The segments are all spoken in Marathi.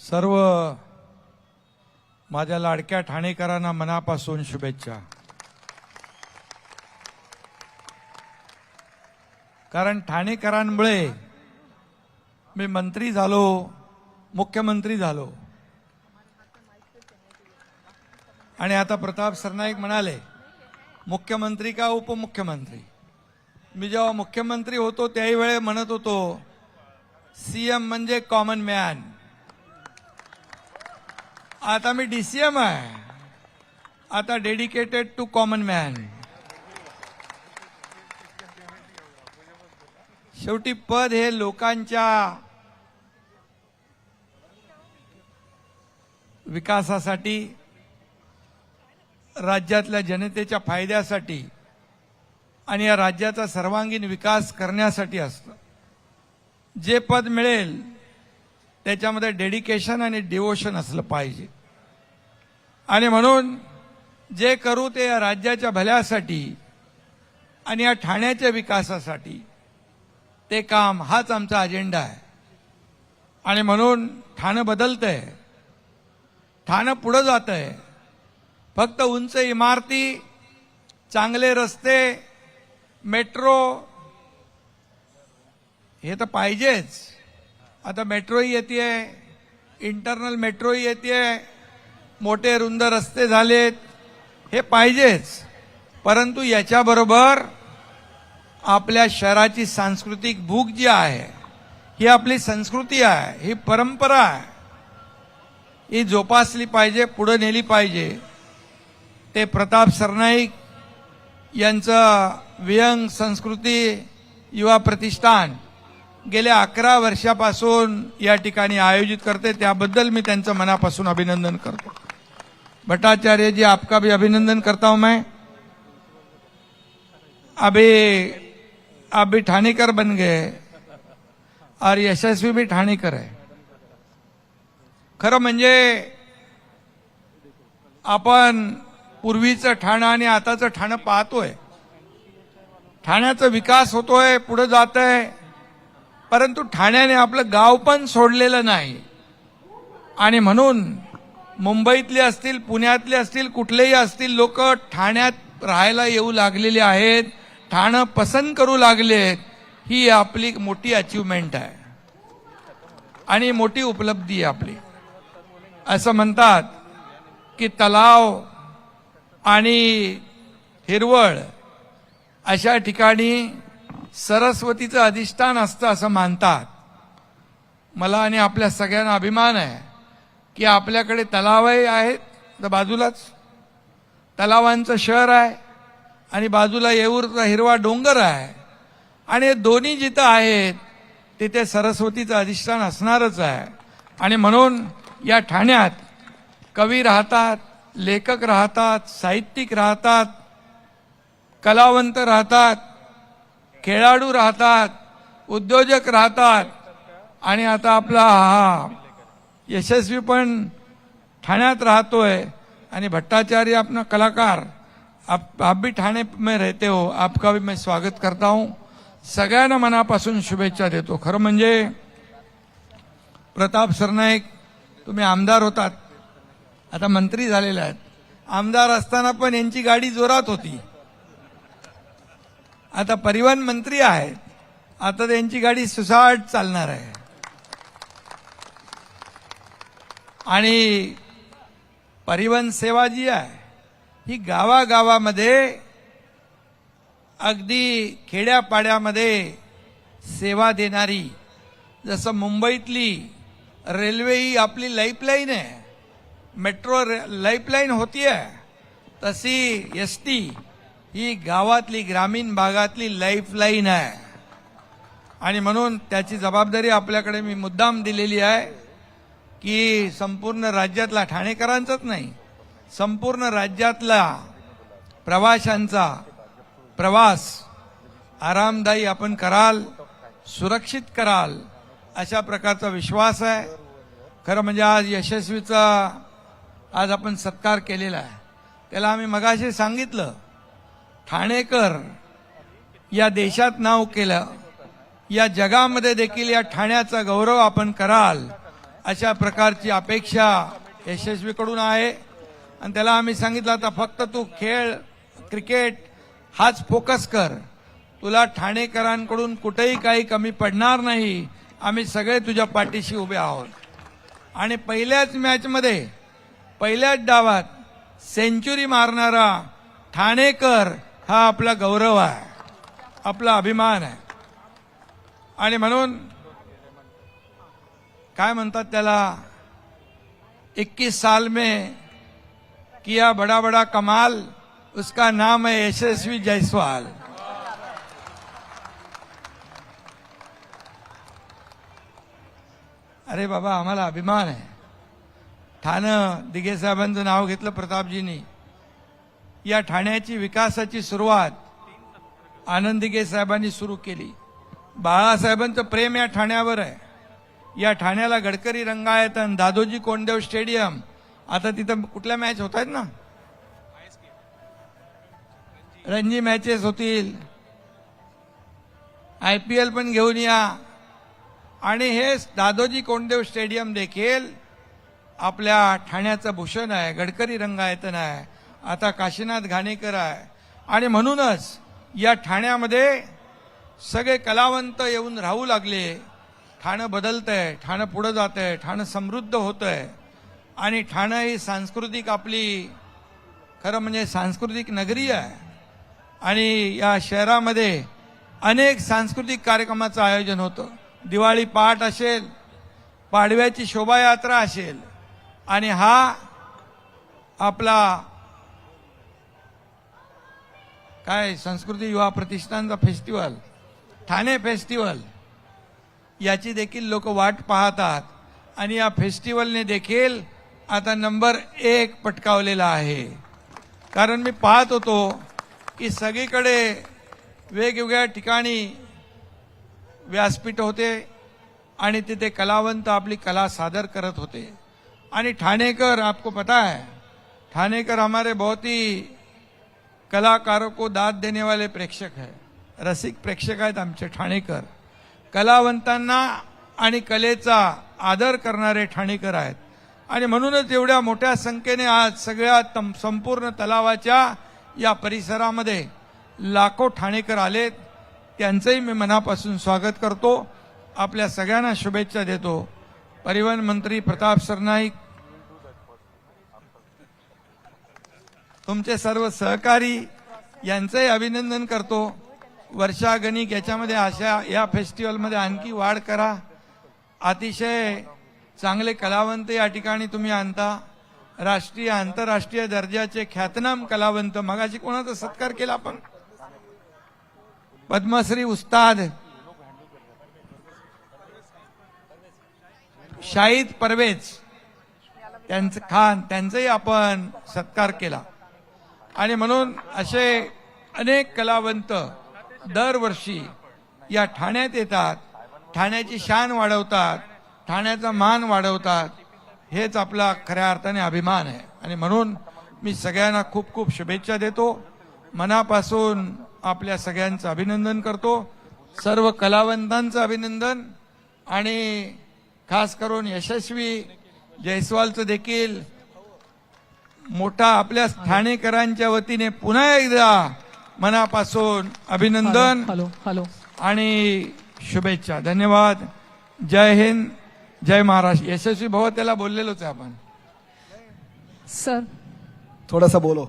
सर्व माझ्या लाडक्या ठाणेकरांना मनापासून शुभेच्छा. कारण ठाणेकरांमुळे मी मंत्री झालो मुख्यमंत्री झालो. आणि आता प्रताप सरनाईक म्हणाले मुख्यमंत्री का उपमुख्यमंत्री? मी जेव्हा मुख्यमंत्री होतो त्याही वेळे म्हणत होतो सीएम म्हणजे कॉमन मॅन आता मी डीसीएम आहे. आता डेडिकेटेड टू कॉमन मॅन शेवटी पद हे लोकांच्या विकासासाठी राज्यातल्या जनतेच्या फायद्यासाठी आणि या राज्याचा सर्वांगीण विकास करण्यासाठी असतं. जे पद मिळेल त्याच्यामध्ये डेडिकेशन आणि डिवोशन असलं पाहिजे. आणि म्हणून जे करू ते या राज्याच्या भल्यासाठी आणि या ठाण्याच्या विकासासाठी ते काम हाच आमचा अजेंडा आहे. आणि म्हणून ठाणं बदलतंय. ठाणं पुढं जातंय. फक्त उंच इमारती चांगले रस्ते मेट्रो हे तर पाहिजेच. आता मेट्रोही येते इंटरनल मेट्रोही येते मोठे रुंद रस्ते झालेत हे पाहिजेच. परंतु याच्याबरोबर आपल्या शहराची सांस्कृतिक भूक जी आहे ही आपली संस्कृती आहे ही परंपरा आहे ही जोपासली पाहिजे पुढं नेली पाहिजे. ते प्रताप सरनाईक यांचं व्यंग संस्कृती युवा प्रतिष्ठान गेल्या अकरा वर्षापासून या ठिकाणी आयोजित करते. त्याबद्दल मी त्यांचं मनापासून अभिनंदन करतो. भट्टाचार्य जी आपका भी अभिनंदन करता हूं मैं. अभी आप भी ठाणेकर बन गए. और यशस्वी भी ठाणेकर है. खरं म्हणजे आपण पूर्वीचं ठाणं आणि आताचं ठाणं पाहतोय. ठाण्याचा विकास होतोय पुढे जात आहे परंतु ठाण्याने आपलं गाव पण सोडलेलं नाही. आणि म्हणून मुंबईतले असतील पुण्यातले असतील कुठलेही असतील लोक ठाण्यात राहायला येऊ लागलेले आहेत ठाणं पसंत करू लागले आहेत ही आपली मोठी अचिव्हमेंट आहे. आणि मोठी उपलब्धी आहे आपली. असं म्हणतात की तलाव आणि हिरवळ अशा ठिकाणी सरस्वतीचं अधिष्ठान असतं असं मानतात. मला आणि आपल्या सगळ्यांना अभिमान आहे की आपल्याकडे तलावही आहेत तर बाजूलाच. तलावांचं शहर आहे आणि बाजूला येऊरचा हिरवा डोंगर आहे. आणि हे दोन्ही जिथं आहेत तिथे सरस्वतीचं अधिष्ठान असणारच आहे. आणि म्हणून या ठाण्यात कवी राहतात लेखक राहतात साहित्यिक राहतात कलावंत राहतात खेळाडू राहतात उद्योजक राहतात आणि आता आपला हा यशस्वी पण ठाण्यात राहतोय आणि भट्टाचार्य अपना कलाकार. आप आप भी ठाणे में रहते हो आपका भी मैं स्वागत करता हूं. सगळ्यांना मनापासून शुभेच्छा देतो. खरं म्हणजे प्रताप सरनाईक तुम्ही आमदार होतात. आता मंत्री झालेले आहेत. आमदार असताना पण यांची गाडी जोरात होती. आता परिवहन मंत्री आहेत. आता त्यांची गाडी सुसाट चालणार आहे. आणि परिवहन सेवा जी आहे ही गावागावामध्ये अगदी खेड्यापाड्यामध्ये सेवा देणारी जसं मुंबईतली रेल्वे ही आपली लाईफलाईन आहे. मेट्रो लाईफलाईन आहे तशी एस टी ही गावातली ग्रामीण भागातली लाईफलाईन आहे. आणि म्हणून त्याची जबाबदारी आपल्याकडे मी मुद्दाम दिलेली आहे की संपूर्ण राज्यातला ठाणेकरांचाच नाही संपूर्ण राज्यातला प्रवाशांचा प्रवास आरामदायी आपण कराल सुरक्षित कराल अशा प्रकारचा विश्वास आहे. खरं म्हणजे आज यशस्वीचा आज आपण सत्कार केलेला आहे. त्याला आम्ही मगाशी सांगितलं ठाणेकर या देशात नाव केलं. या जगामध्ये देखील या ठाण्याचा गौरव आपण कराल अशा प्रकारची अपेक्षा यशस्वीकडून आहे. आणि त्याला आम्ही सांगितलं आता फक्त तू खेळ क्रिकेट हाच फोकस कर. तुला ठाणेकरांकडून कुठेही काही कमी पडणार नाही. आम्ही सगळे तुझ्या पाठीशी उभे आहोत. आणि पहिल्याच मॅचमध्ये पहिल्याच डावात सेंचुरी मारणारा ठाणेकर हा आपला गौरव आहे आपला अभिमान आहे. आणि म्हणून काय म्हणतात त्याला? 21 साल में किया बड़ा बड़ा कमाल उसका नाम है यशस्वी जायसवाल. अरे बाबा आम्हाला अभिमान आहे. ठाणं दिघे साहेबांचं नाव घेतलं प्रतापजींनी. या ठाण्याची विकासाची सुरुवात आनंदीगे साहेबांनी सुरू केली. बाळासाहेबांचं प्रेम या ठाण्यावर आहे. या ठाण्याला गडकरी रंगायतन दादोजी कोंडदेव स्टेडियम. आता तिथं कुठल्या मॅच होत आहेत ना? रणजी मॅचेस होतील. आय पी एल पण घेऊन या. आणि हे दादोजी कोंडदेव स्टेडियम देखील आपल्या ठाण्याचं भूषण आहे. गडकरी रंगायतन आहे आता काशीनाथ घाणेकर आहे. आणि म्हणूनच या ठाण्यामध्ये सगळे कलावंत येऊन राहू लागले. ठाणं बदलतं आहे ठाणं पुढं जात आहे ठाणं समृद्ध होत आहे आणि ठाणं ही सांस्कृतिक आपली खरं म्हणजे सांस्कृतिक नगरी आहे. आणि या शहरामध्ये अनेक सांस्कृतिक कार्यक्रमाचं आयोजन होतं. दिवाळी पहाट असेल पाडव्याची शोभायात्रा असेल. आणि हा आपला काय संस्कृती युवा प्रतिष्ठानचा फेस्टिवल ठाणे फेस्टिवल याची देखील लोक वाट पाहतात. आणि या फेस्टिवलने देखील आता नंबर एक पटकावलेला आहे. कारण मी पाहत होतो की सगळीकडे वेगवेगळ्या ठिकाणी व्यासपीठ होते आणि तिथे कलावंत आपली कला सादर करत होते. आणि ठाणेकर आपको पता है ठाणेकर हमारे बहुत ही कलाकारों को दाद देने वाले प्रेक्षक है। रसिक प्रेक्षक आहेत आमचे ठाणेकर। कलावंतांना आणि कलेचा आदर करणारे ठाणेकर आहेत. आणि म्हणूनच एवढ्या मोठ्या संख्येने आज सगळ्या तम- संपूर्ण तलावाच्या या परिसरामध्ये लाखो ठाणेकर आलेत. त्यांचंही मी मनापासून स्वागत करतो. आपल्या सगळ्यांना शुभेच्छा देतो. परिवहन मंत्री प्रताप सरनाईक तुमचे सर्व सहकारी यांचंही अभिनंदन करतो. वर्षा गणिक याच्यामध्ये अशा या फेस्टिवलमध्ये आणखी वाढ करा. अतिशय चांगले कलावंत या ठिकाणी तुम्ही आणता. राष्ट्रीय आंतरराष्ट्रीय दर्जाचे ख्यातनाम कलावंत. मगाशी कोणाचा सत्कार केला आपण? पद्मश्री उस्ताद. शाहीद परवेज. त्यांचं खान त्यांचाही आपण सत्कार केला. आणि म्हणून असे अनेक कलावंत दरवर्षी या ठाण्यात येतात. ठाण्याची शान वाढवतात. ठाण्याचा मान वाढवतात. हेच आपला खऱ्या अर्थाने अभिमान आहे. आणि म्हणून मी सगळ्यांना खूप खूप शुभेच्छा देतो. मनापासून आपल्या सगळ्यांचं अभिनंदन करतो. सर्व कलावंतांचं अभिनंदन. आणि खास करून यशस्वी जयस्वालचं देखील. मोठा आपल्या ठाणेकरांच्या वतीने पुन्हा एकदा मनापासून अभिनंदन हॅलो हॅलो आणि शुभेच्छा. धन्यवाद. जय हिंद जय महाराष्ट्र. यशस्वी भाऊ त्याला बोललेलोच आहे आपण. सर. थोडासा बोलो.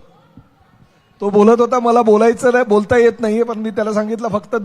तो बोलत होता मला बोलायचं नाही बोलता येत नाहीये पण मी त्याला सांगितलं फक्त